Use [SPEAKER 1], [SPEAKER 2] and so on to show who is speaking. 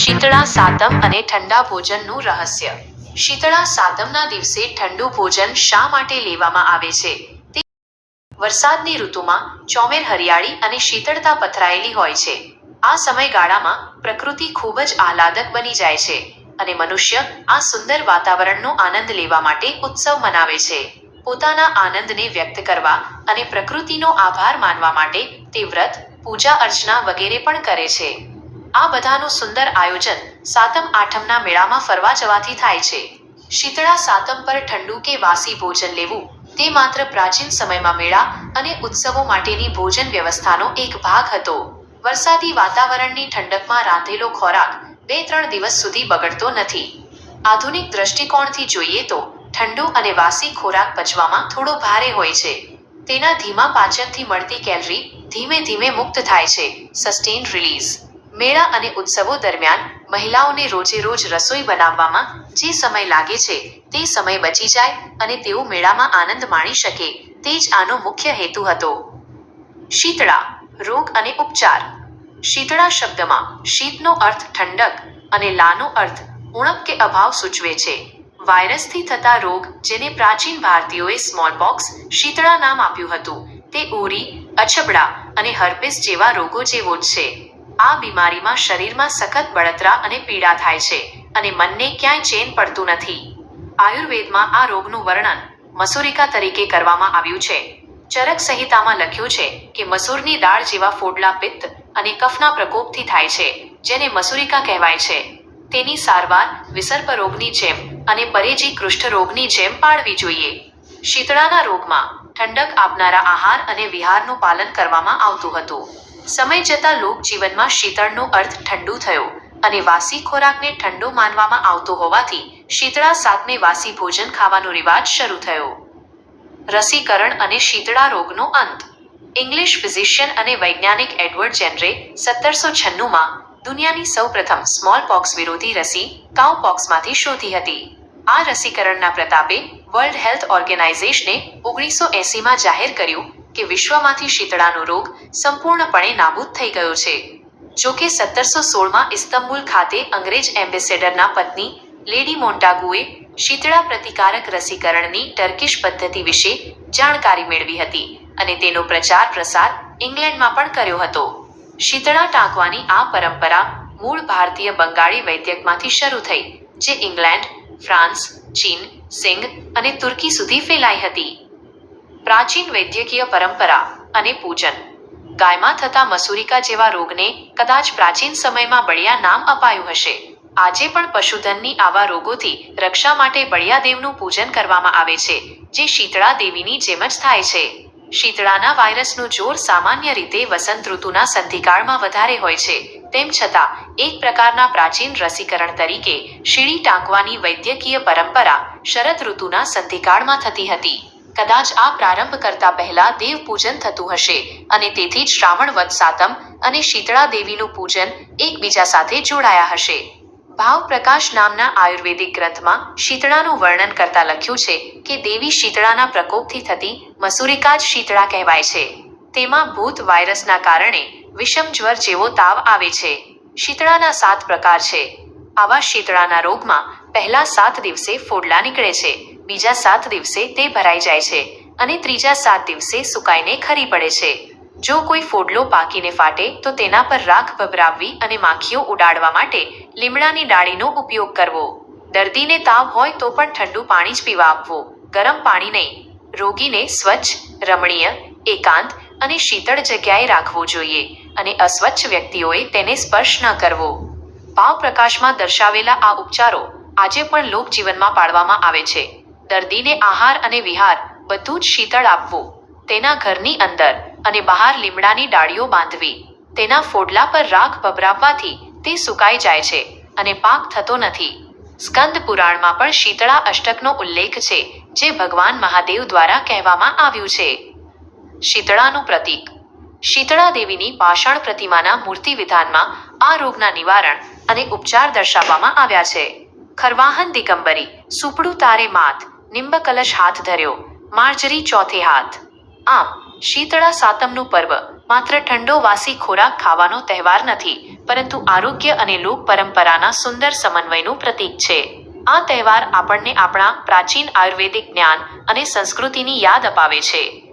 [SPEAKER 1] શીતળા સાતમ અને ઠંડા ભોજનનું રહસ્ય. શીતળા સાતમના દિવસે ઠંડુ ભોજન શા માટે લેવામાં આવે છે? તે વરસાદની ઋતુમાં ચોમેર હરિયાળી અને શીતળતા પથરાયેલી હોય છે. આ સમયગાળામાં પ્રકૃતિ ખૂબ જ આહલાદક બની જાય છે અને મનુષ્ય આ સુંદર વાતાવરણનો આનંદ લેવા માટે ઉત્સવ મનાવે છે. પોતાના આનંદને વ્યક્ત કરવા અને પ્રકૃતિનો આભાર માનવા માટે તે વ્રત, પૂજા અર્ચના વગેરે પણ કરે છે. આ બધાનું સુંદર આયોજન સાતમ આઠમના મેળામાં ફરવા જવાથી થાય છે. શીતળા સાતમ પર ઠંડુ કે વાસી ભોજન લેવું તે માત્ર પ્રાચીન સમયમાં મેળા અને ઉત્સવો માટેની ભોજન વ્યવસ્થાનો એક ભાગ હતો. વરસાદી વાતાવરણની ઠંડકમાં રાંધેલો ખોરાક બે ત્રણ દિવસ સુધી બગડતો નથી. આધુનિક દ્રષ્ટિકોણથી જોઈએ તો ઠંડુ અને વાસી ખોરાક પચવામાં થોડો ભારે હોય છે. તેના ધીમા પાચનથી મળતી કેલરી ધીમે ધીમે મુક્ત થાય છે. સસ્ટેન રિલીઝ મેળા અને ઉત્સવો દરમિયાન મહિલાઓને રોજે રોજ રસોઈ બનાવવામાં જે સમય લાગે છે તે સમય બચી જાય અને તેઓ મેળામાં આનંદ માણી શકે તે જ આનો મુખ્ય હેતુ હતો. શીતળા, રોગ અને ઉપચાર. શીતળા શબ્દમાં શીતનો અર્થ ઠંડક અને લાનો અર્થ ઉણપ કે અભાવ સૂચવે છે. વાયરસથી થતા રોગ જેને પ્રાચીન ભારતીયોએ સ્મોલપોક્સ શીતળા નામ આપ્યું હતું તે ઉરી અછબડા અને હર્પિસ જેવા રોગો જેવો જ છે. આ બીમારીમાં શરીરમાં સખત બળતરા અને પીડા થાય છે અને મનને ક્યાંય ચેન પડતું નથી. આયુર્વેદમાં આ રોગનું વર્ણન મસૂરિકા તરીકે કરવામાં આવ્યું છે. ચરક સંહિતામાં લખ્યું છે કે મસૂરની દાળ જેવા ફોડલા પિત્ત અને કફના પ્રકોપથી થાય છે, જેને મસૂરિકા કહેવાય છે. તેની સારવાર વિસર્પ રોગની જેમ અને પરેજી કૃષ્ઠ રોગની જેમ પાડવી જોઈએ. શીતળાના રોગમાં ઠંડક આપનારા આહાર અને વિહારનું પાલન કરવામાં આવતું હતું. સમય જતાં લોકજીવનમાં શીતળનો અર્થ ઠંડુ થયો અને વાસી ખોરાકને ઠંડો માનવામાં આવતો હોવાથી શીતળા સાતમે વાસી ભોજન ખાવાનો રિવાજ શરૂ થયો. રસીકરણ અને શીતળા રોગનો અંત. ઇંગ્લિશ ફિઝિશિયન અને વૈજ્ઞાનિક એડવર્ડ જેનરે સત્તરસો છન્નુંમાં દુનિયાની સૌપ્રથમ સ્મોલ પોક્સ વિરોધી રસી કાઉ પોક્સમાંથી શોધી હતી. આ રસીકરણના પ્રતાપે વર્લ્ડ હેલ્થ ઓર્ગેનાઇઝેશને ઓગણીસો એંસીમાં જાહેર કર્યું કે વિશ્વમાંથી શીતળાનો રોગ સંપૂર્ણપણે નાબૂદ થઈ ગયો છે. જો કે સત્તરસો સોળમાં ઇસ્તંબુલ ખાતે અંગ્રેજ એમ્બેસેડરના પત્ની લેડી મોન્ટાગુએ શીતળા પ્રતિકારક રસીકરણની ટર્કીશ પદ્ધતિ વિશે જાણકારી મેળવી હતી અને તેનો પ્રચાર પ્રસાર ઇંગ્લેન્ડમાં પણ કર્યો હતો. શીતળા ટાંકવાની આ પરંપરા મૂળ ભારતીય બંગાળી વૈદ્યકમાંથી શરૂ થઈ, જે ઇંગ્લેન્ડ, ફ્રાન્સ, ચીન સિંગ અને તુર્કી સુધી ફેલાઈ હતી. પ્રાચીન વૈદ્યકીય પરંપરા અને પૂજન. ગાયમાં થતા મસૂરિકા જેવા રોગને કદાચ પ્રાચીન સમયમાં બળિયા નામ અપાયું હશે. આજે પણ પશુધનની આવા રોગોથી રક્ષા માટે બળિયા દેવનું પૂજન કરવામાં આવે છે, જે શીતળા દેવીની જેમ જ થાય છે. શીતળાના વાયરસનું જોર સામાન્ય રીતે વસંત ઋતુના સંધિકાળમાં વધારે હોય છે, તેમ છતાં એક પ્રકારના પ્રાચીન રસીકરણ તરીકે શીળી ટાંકવાની વૈદ્યકીય પરંપરા શરદ ઋતુના સંધિકાળમાં થતી હતી. કદાચ આ પ્રારંભ કરતા પહેલા દેવ પૂજન થતું હશે અને તેથી જ શ્રાવણ વદ સાતમ અને શીતળા દેવીનું પૂજન એકબીજા સાથે જોડાયા હશે. ભાવ પ્રકાશ નામના આયુર્વેદિક ગ્રંથમાં શીતળાનું વર્ણન કરતા લખ્યું છે કે દેવી શીતળાના પ્રકોપથી થતી મસુરિકા જ શીતળા કહેવાય છે. તેમાં ભૂત વાયરસના કારણે વિષમ જ્વર જેવો તાવ આવે છે. શીતળાના સાત પ્રકાર છે. આવા શીતળાના રોગમાં પહેલા સાત દિવસે ફોડલા નીકળે છે. બીજા સાત દિવસે તે ભરાઈ જાય છે અને ત્રીજા સાત દિવસે સુકાઈને ખરી પડે છે. જો કોઈ ફોડલો પાકીને ફાટે, તો તેના પર રાખ ભભરાવવી અને માખીઓ ઉડાડવા માટે લીમડાની ડાળીનો ઉપયોગ કરવો. દર્દીને તાવ હોય તો પણ ઠંડુ પાણી જ પીવા આપવું. ગરમ પાણી નહીં. રોગીને સ્વચ્છ, રમણીય, એકાંત અને શીતળ જગ્યાએ રાખવો જોઈએ અને અસ્વચ્છ વ્યક્તિઓએ તેને સ્પર્શ ન કરવો. ભાવ પ્રકાશમાં દર્શાવેલા આ ઉપચારો આજે પણ લોકજીવનમાં પાળવામાં આવે છે. દર્દીને આહાર અને વિહાર બધું જ શીતળ આપવું. તેના ઘરની અંદર અને બહાર લીમડાની ડાળીઓ બાંધવી. તેના ફોડલા પર રાખ ભભરાવવાથી તે સુકાઈ જાય છે અને પાક થતો નથી. સ્કંદ પુરાણમાં પણ શીતળા અષ્ટકનો ઉલ્લેખ છે જે ભગવાન મહાદેવ દ્વારા કહેવામાં આવ્યું છે. શીતળાનું પ્રતીક. શીતળા દેવીની પાષાણ પ્રતિમાના મૂર્તિ વિધાનમાં આ રોગના નિવારણ અને ઉપચાર દર્શાવવામાં આવ્યા છે. ખરવાહન દિગંબરી, સુપડું તારે માથ નિંબ કલશ હાથ ધર્યો. માર્જરી ચોથે હાથ. આમ, શીતળા સાતમનું પર્વ માત્ર ઠંડો વાસી ખોરાક ખાવાનો તહેવાર નથી, પરંતુ આરોગ્ય અને લોક પરંપરાના સુંદર સમન્વયનું પ્રતીક છે. આ તહેવાર આપણને આપણા પ્રાચીન આયુર્વેદિક જ્ઞાન અને સંસ્કૃતિની યાદ અપાવે છે.